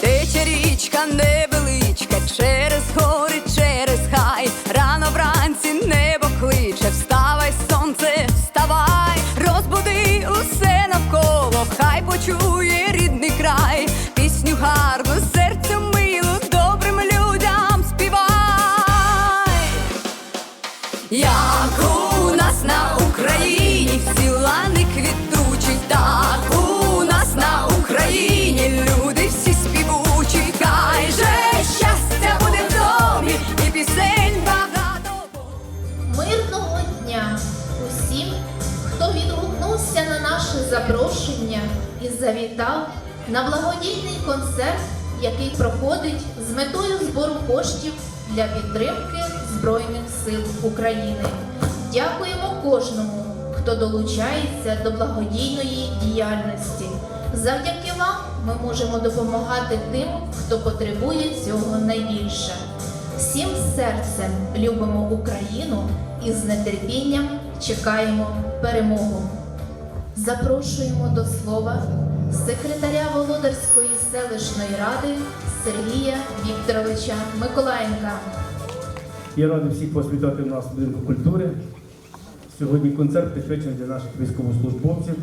Тече річка Як у нас на Україні всі лани квітучі, так у нас на Україні люди всі співучі, хай же щастя буде в домі і пісень багато. Мирного дня усім, хто відгукнувся на наше запрошення і завітав на благодійний концерт, який проходить з метою збору коштів для підтримки Збройних сил України. Дякуємо кожному, хто долучається до благодійної діяльності. Завдяки вам ми можемо допомагати тим, хто потребує цього найбільше. Всім серцем любимо Україну і з нетерпінням чекаємо перемогу. Запрошуємо до слова секретаря Володарської селищної ради Сергія Вікторовича Миколаєнка. Я радий всіх вас вітати в нас в будинку культури. Сьогодні концерт присвячений для наших військовослужбовців.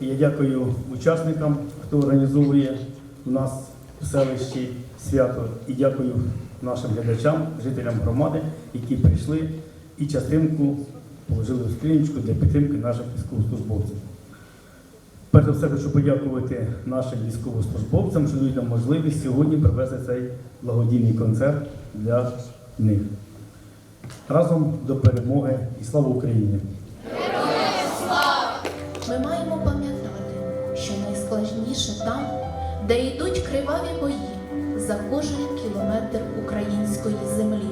Я дякую учасникам, хто організовує у нас в селищі свято. І дякую нашим глядачам, жителям громади, які прийшли і частинку положили в скринічку для підтримки наших військовослужбовців. Перш за все хочу подякувати нашим військовослужбовцям, що дають нам можливість сьогодні провести цей благодійний концерт для них. Разом до перемоги і слава Україні! Ми маємо пам'ятати, що найскладніше там, де йдуть криваві бої за кожен кілометр української землі,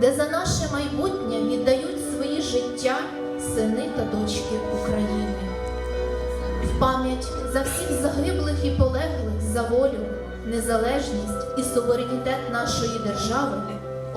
де за наше майбутнє віддають свої життя сини та дочки України. В пам'ять за всіх загиблих і полеглих за волю, незалежність і суверенітет нашої держави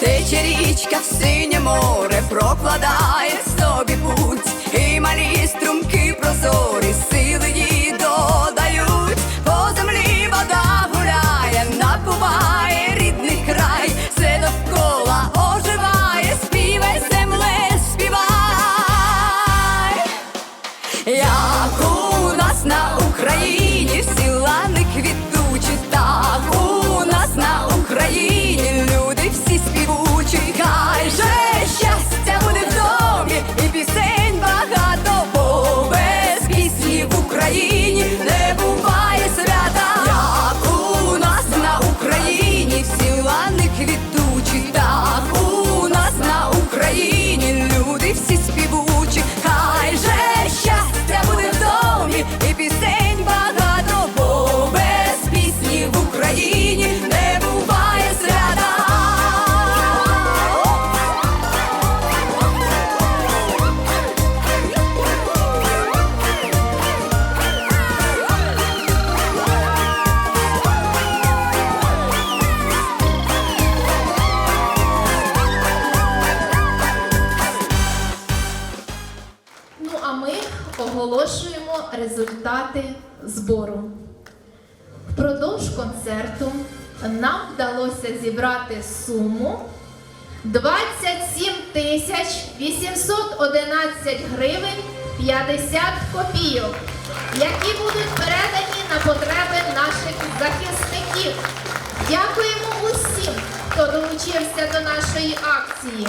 Тече річка в синє море, прокладає собі путь, і малі струмки прозорі, результати збору. Впродовж концерту нам вдалося зібрати суму 27 тисяч 811 гривень 50 копійок, які будуть передані на потреби наших захисників. Дякуємо усім, хто долучився до нашої акції.